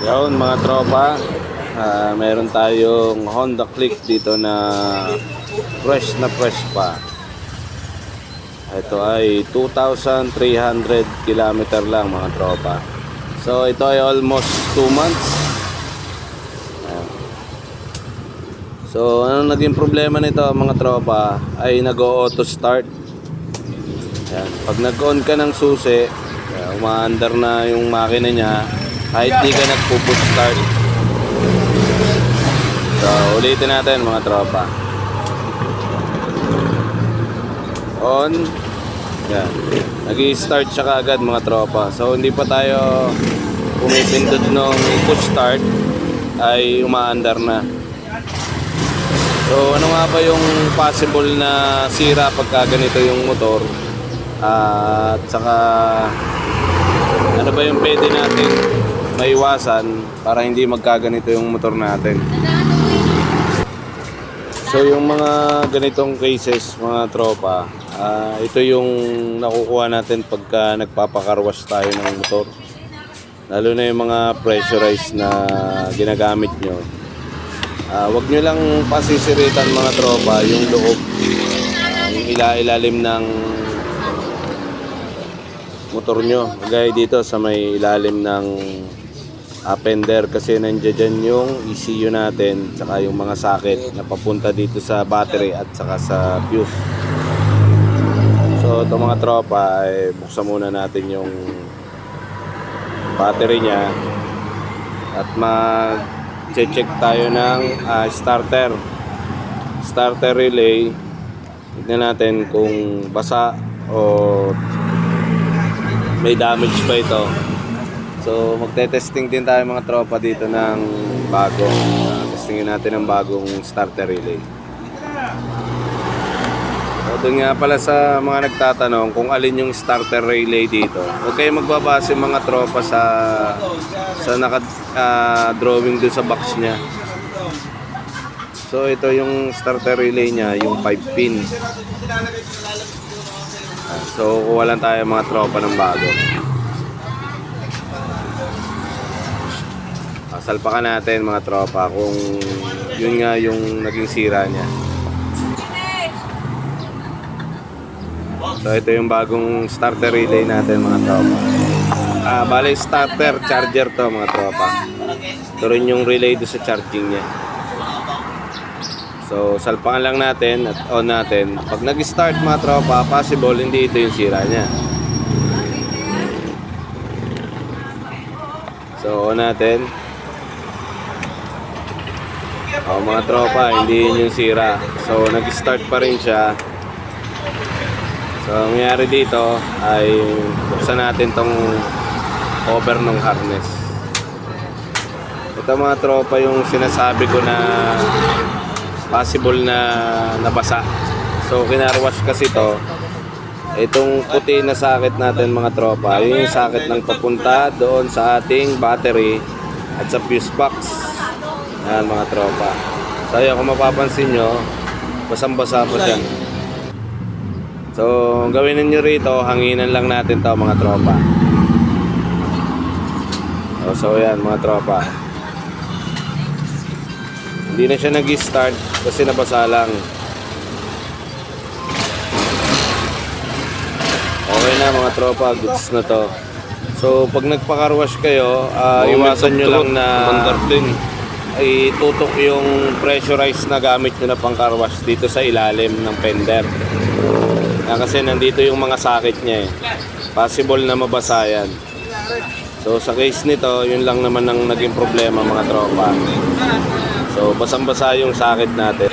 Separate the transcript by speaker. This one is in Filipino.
Speaker 1: Yun mga tropa, ah, meron tayong Honda Click dito na fresh na fresh pa. Ito ay 2,300 kilometer lang mga tropa. So ito ay almost 2 months. Ayan. So ano naging problema nito mga tropa ay nag-auto start. Ayan. Pag nag-on ka ng susi, umaandar na yung makina niya kahit di ka nagpo-push start. So ulitin natin mga tropa. On. Yan. Nag-i-start siya kaagad mga tropa. So hindi pa tayo pumipindot ng push start ay umaandar na. So ano nga ba yung possible na sira pagka ganito yung motor? at saka ano ba yung pwede natin maiwasan para hindi magkaganito yung motor natin? So yung mga ganitong cases mga tropa, ah, ito yung nakukuha natin pagka nagpapakarwash tayo ng motor. Lalo na yung mga pressurized na ginagamit nyo. Ah, wag nyo lang pasisiritan mga tropa yung loob, ah, yung ila-ilalim ng motor nyo. Gaya dito sa may ilalim ng appender kasi nandiyan dyan yung ECU natin saka yung mga socket na papunta dito sa battery at saka sa fuse. So ito mga tropa ay buksan muna natin yung battery niya at mag check tayo ng ah, starter. Starter relay. Tignan natin kung basa o may damage ba ito so magte-testing din tayo mga tropa dito ng bagong uh, testingin natin ng bagong starter relay. So doon nga pala sa mga nagtatanong kung alin yung starter relay dito. Huwag kayo magbabase mga tropa sa sa naka ah, drawing doon sa box niya. So ito yung starter relay niya yung 5 pin. So, kuha lang tayo mga tropa ng bago. Salpakan natin mga tropa kung yun nga yung naging sira niya. So, ito yung bagong starter relay natin mga tropa. Ah, bale starter charger to mga tropa. Ito yung relay do sa charging niya. So, salpakan lang natin at on natin. Pag nag-start mga tropa, possible hindi ito yung sira niya. So, on natin. O, mga tropa, hindi yun yung sira. So, nag-start pa rin siya. So, ang nangyari dito ay buksan natin tong cover ng harness. Ito mga tropa yung sinasabi ko na possible na nabasa. So kinarwash kasi to. Itong puti na sakit natin mga tropa, yun yung sakit ng papunta doon sa ating battery at sa fuse box. Yan mga tropa. So yun, kung mapapansin nyo, basang-basa pa siya. So gawin ninyo rito, hanginan lang natin to mga tropa. So, so yan mga tropa. Hindi na siya nag-start kasi nabasa lang. Okay na mga tropa, goods na to. So pag nagpakarwash kayo, ah, iwasan nyo lang na itutok yung pressurized na gamit nyo na pang carwash dito sa ilalim ng fender. Ah, kasi nandito yung mga socket niya eh. Possible na mabasa yan. So sa case nito, yun lang naman ang naging problema mga tropa. So basang-basa yung sakit natin.